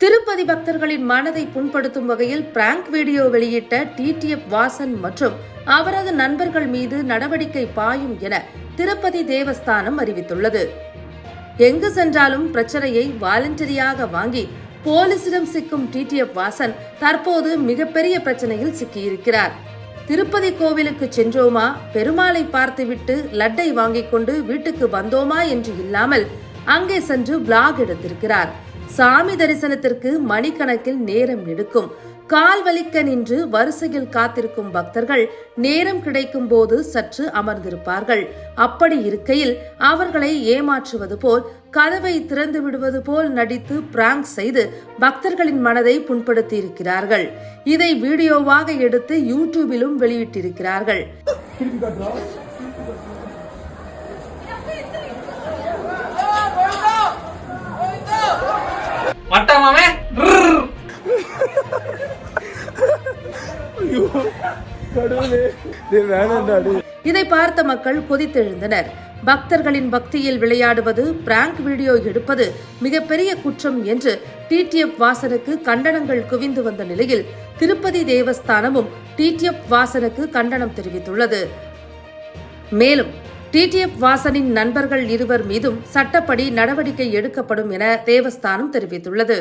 திருப்பதி பக்தர்களின் மனதை புண்படுத்தும் வகையில் பிராங்க் வீடியோ வெளியிட்ட டிடிஎஃப் வாசன் மற்றும் அவரது நண்பர்கள் மீது நடவடிக்கை பாயும் என திருப்பதி தேவஸ்தானம் அறிவித்துள்ளது. எங்கு சென்றாலும் பிரச்சனையை வாலண்டரியாக வாங்கி போலீசிடம் சிக்கும் டிடிஎஃப் வாசன் தற்போது மிகப்பெரிய பிரச்சனையில் சிக்கியிருக்கிறார். திருப்பதி கோவிலுக்கு சென்றோமா? பெருமாளை பார்த்துவிட்டு லட்டை வாங்கிக் கொண்டு வீட்டுக்கு வந்தோமா என்று இல்லாமல் அங்கே சென்று பிளாக் எடுத்திருக்கிறார். சாமி தரிசனத்திற்கு மணிக்கணக்கில் நேரம் எடுக்கும். கால் வலிக்க நின்று வரிசையில் காத்திருக்கும் பக்தர்கள் நேரம் கிடைக்கும் போது சற்று அமர்ந்திருப்பார்கள். அப்படி இருக்கையில் அவர்களை ஏமாற்றுவது போல் கதவை திறந்து விடுவது போல் நடித்து பிராங்க் செய்து பக்தர்களின் மனதை புண்படுத்தி இருக்கிறார்கள் இதை வீடியோவாக எடுத்து யூடியூபிலும் வெளியிட்டிருக்கிறார்கள். இதை பார்த்த மக்கள் கொதித்தெழுந்தனர். பக்தர்களின் பக்தியில் விளையாடுவது பிராங்க் வீடியோ எடுப்பது மிகப்பெரிய குற்றம் என்று டிடிஎஃப் வாசனுக்கு கண்டனங்கள் குவிந்து வந்த நிலையில் திருப்பதி தேவஸ்தானமும் டிடிஎஃப் வாசனுக்கு கண்டனம் தெரிவித்துள்ளது. மேலும் டிடிஎஃப் வாசனின் நண்பர்கள் இருவர் மீதும் சட்டப்படி நடவடிக்கை எடுக்கப்படும் என தேவஸ்தானம் தெரிவித்துள்ளது.